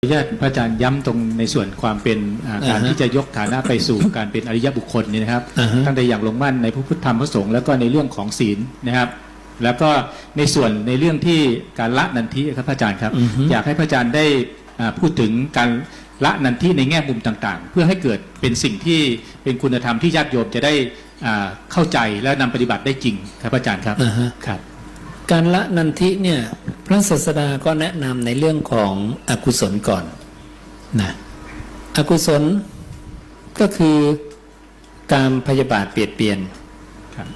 อนุญาตพระอาจารย์ย้ำตรงในส่วนความเป็นอ่าการอ่าฮะที่จะยกฐานะไปสู่การเป็นอริยบุคคลนี่นะครับอ่าฮะตั้งแต่อย่างลงมั่นในพระพุทธธรรมพระสงฆ์แล้วก็ในเรื่องของศีลนะครับ แล้วก็ในส่วนในเรื่องที่การละนันทิครับพระอาจารย์ครับอือฮึอยากให้พระอาจารย์ได้อ่าพูดถึงการละนันทิในแง่มุมต่างๆ เพื่อให้เกิดเป็นสิ่งที่เป็นคุณธรรมที่ญาติโยมจะได้อ่าเข้าใจและนำปฏิบัติได้จริงครับพระอาจารย์ครับอ่าฮะครับ การละนันทิเนี่ยพระศาสดาก็แนะนำในเรื่องของอกุศลก่อนนะอกุศลก็คือการพยาบาทเปลียดเปลี่ยนครับ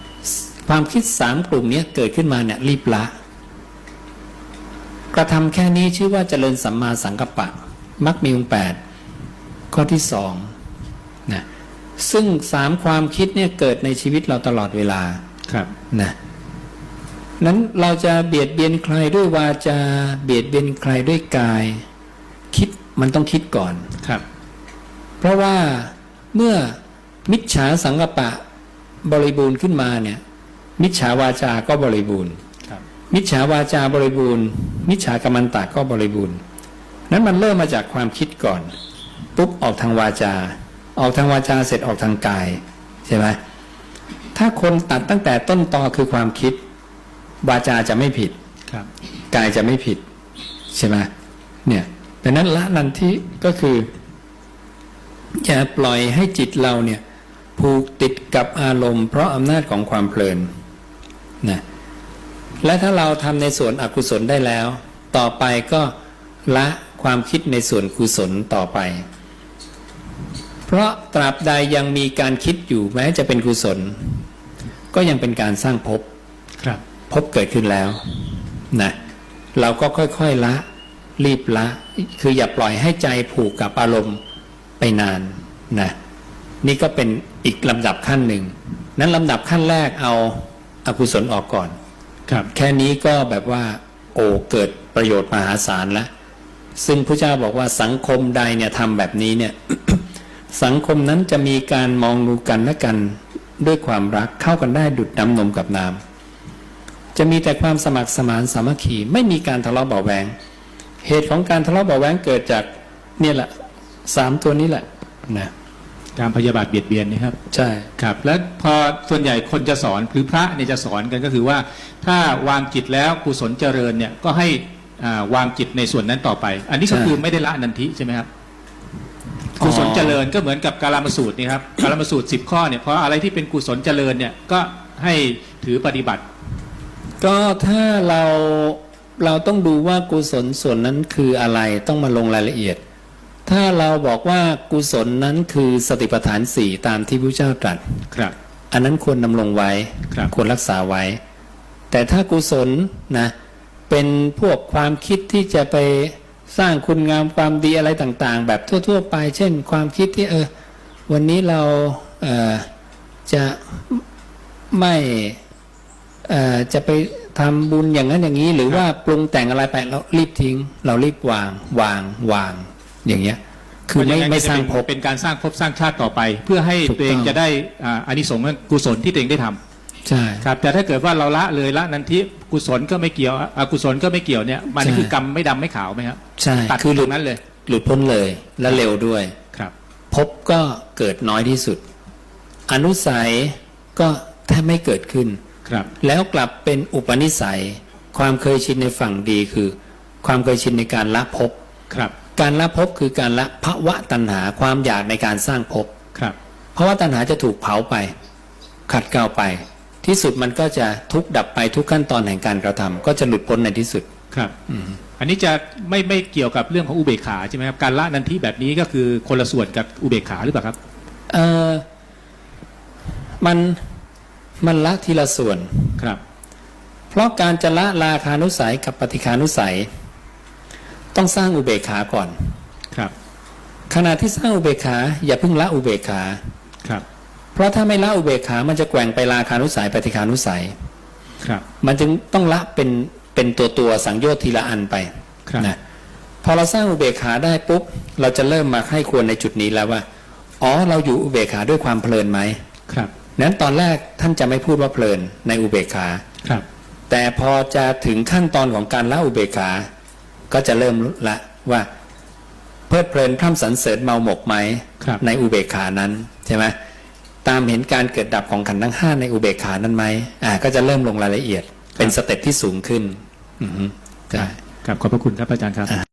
ความคิดสามกลุ่มเนี้ยเกิดขึ้นมาเนี่ยรีบละ กระทำแค่นี้ชื่อว่าเจริญสัมมาสังกัปปะมักมีองค์แปดข้อที่สองนะซึ่งสามความคิดเนี่ยเกิดในชีวิตเราตลอดเวลาครับนะ นั้นเราจะเบียดเบียนใครด้วยวาจา เบียดเบียนใครด้วยกาย คิดมันต้องคิดก่อนครับ เพราะว่าเมื่อมิจฉาสังกปะบริบูรณ์ขึ้นมาเนี่ย มิจฉาวาจาก็บริบูรณ์ครับมิจฉาวาจาบริบูรณ์ มิจฉากรรมันตะก็บริบูรณ์ นั้นมันเริ่มมาจากความคิดก่อน ปุ๊บออกทางวาจา ออกทางวาจาเสร็จออกทางกายใช่ไหมถ้าคนตัดตั้งแต่ต้นตอคือความคิด วาจาจะไม่ผิดครับกายจะไม่ผิด ใช่ไหมเนี่ยดังนั้นละนันทิก็คืออย่าปล่อยให้จิตเราเนี่ย ผูกติดกับอารมณ์ เพราะอำนาจของความเพลินนะและถ้าเราทำในส่วนอกุศลได้แล้ว ต่อไปก็ละความคิดในส่วนกุศลต่อไป เพราะตราบใดยังมีการคิดอยู่แม้จะเป็นกุศล ก็ยังเป็นการสร้างภพครับ พบเกิดขึ้นแล้วนะเราก็ค่อยๆละ รีบละ คืออย่าปล่อยให้ใจผูกกับอารมณ์ไปนานนะนี่ก็เป็นอีกลำดับขั้นหนึ่ง นั้นลำดับขั้นแรกเอาอากุศลออกก่อน ครับ แค่นี้ก็แบบว่า โอ้เกิดประโยชน์มหาศาลแล้วซึ่งพระเจ้าบอกว่าสังคมใดเนี่ยทำแบบนี้เนี่ยสังคมนั้นจะมีการมองดูกันและกันด้วยความรักเข้ากันได้ดุดน้ำนมกับน้ำ จะมีแต่ความสมัครสมานสามัคคีไม่มีการทะเลาะเบาะแวงเหตุของการทะเลาะเบาะแวงเกิดจากเนี่ยแหละสามตัวนี้แหละนะการพยาบาทเบียดเบียนนะครับ ใช่ครับ แล้วพอส่วนใหญ่คนจะสอนหรือพระเนี่ยจะสอนกันก็คือว่า ถ้าวางจิตแล้วกุศลเจริญเนี่ยก็ให้อ่าวางจิตในส่วนนั้นต่อไป อันนี้ก็คือไม่ได้ละนันทิใช่ไหมครับกุศลเจริญก็เหมือนกับการามสูตรนี่ครับการามสูตรสิบข้อเนี่ยเพราะอะไรที่เป็นกุศลเจริญเนี่ยก็ให้ถือปฏิบัติ ก็ถ้าเราเราต้องดูว่ากุศลส่วนนั้นคืออะไรต้องมาลงรายละเอียด ถ้าเราบอกว่ากุศลนั้นคือสติปัฏฐานสี่ตามที่พระเจ้าตรัสครับ อันนั้นควรดำรงไว้ครับควรรักษาไว้ แต่ถ้ากุศลนะเป็นพวกความคิดที่จะไปสร้างคุณงามความดีอะไรต่าง ๆ แบบทั่ว ๆ ไป เช่น ความคิดที่เออวันนี้เราเอ่อจะไม่เอ่อ จะไปทำบุญอย่างนั้นอย่างนี้ หรือว่าปรุงแต่งอะไรไปเรารีบทิ้ง เรารีบวางวางวาง อย่างเงี้ย คือไม่เพะฉะนั้นไม่ก็จะสร้างเป็นภพเป็นการสร้างภพสร้างชาติต่อไป เพื่อให้ถูกตัวเองต้องจะได้อ่าอานิสงส์กุศลที่ตัวเองได้ทำใช่ครับแต่ถ้าเกิดว่าเราละเลยละนันทิกุศลก็ไม่เกี่ยวอกุศลก็ไม่เกี่ยวเนี่ยมันใช่คือกรรมไม่ดำไม่ขาวไหมครับใช่ตัดคือหตลุรดงนั้นเลย หลุดพ้นเลยและเร็วด้วยครับพบก็เกิดน้อยที่สุด อนุสัยก็แทบไม่เกิดขึ้น ครับแล้วกลับเป็นอุปนิสัย ความเคยชินในฝั่งดีคือ ความเคยชินในการละภพครับ การละภพคือการละภวะตัณหาความอยากในการสร้างภพครับภาวะตัณหาจะถูกเผาไป ขัดเกลาไป ที่สุดมันก็จะทุกข์ดับไปทุกขั้นตอนแห่งการกระทำก็จะหลุดพ้นในที่สุดครับอันนี้จะไม่ไม่เกี่ยวกับเรื่องของอุเบกขาใช่ไหมครับการละนันทิแบบนี้ก็คือคนละส่วนกับอุเบกขาหรือเปล่าครับเออมัน มันละทีละส่วนครับ เพราะการจะละราคานุสัยกับปฏิคานุสัย ต้องสร้างอุเบกขาก่อนครับ ขณะที่สร้างอุเบกขา อย่าเพิ่งละอุเบกขาครับ เพราะถ้าไม่ละอุเบกขา มันจะแกว่งไปราคานุสัยปฏิคานุสัยครับ มันจึงต้องละเป็นเป็นตัวตัวๆสังโยชน์ทีละอันไปครับนะพอเราสร้างอุเบกขาได้ปุ๊บเราจะเริ่มมาให้ควรในจุดนี้แล้วว่า อ๋อเราอยู่อุเบกขาด้วยความเพลินไหมครับ นั้นตอนแรกท่านจะไม่พูดว่าเพลินในอุเบกขาครับ แต่พอจะถึงขั้นตอนของการละอุเบกขา ก็จะเริ่มละว่า เพลิดเพลินพร่ำสรรเสริญเมาหมกไหมครับในอุเบกขานั้นใช่ไหมตามเห็นการเกิดดับของขันธ์ทั้งห้าในอุเบกขานั้นไหมอ่า ก็จะเริ่มลงรายละเอียด เป็นสเต็ปที่สูงขึ้น อือฮึใช่ครับขอบพระคุณครับอาจารย์ครับ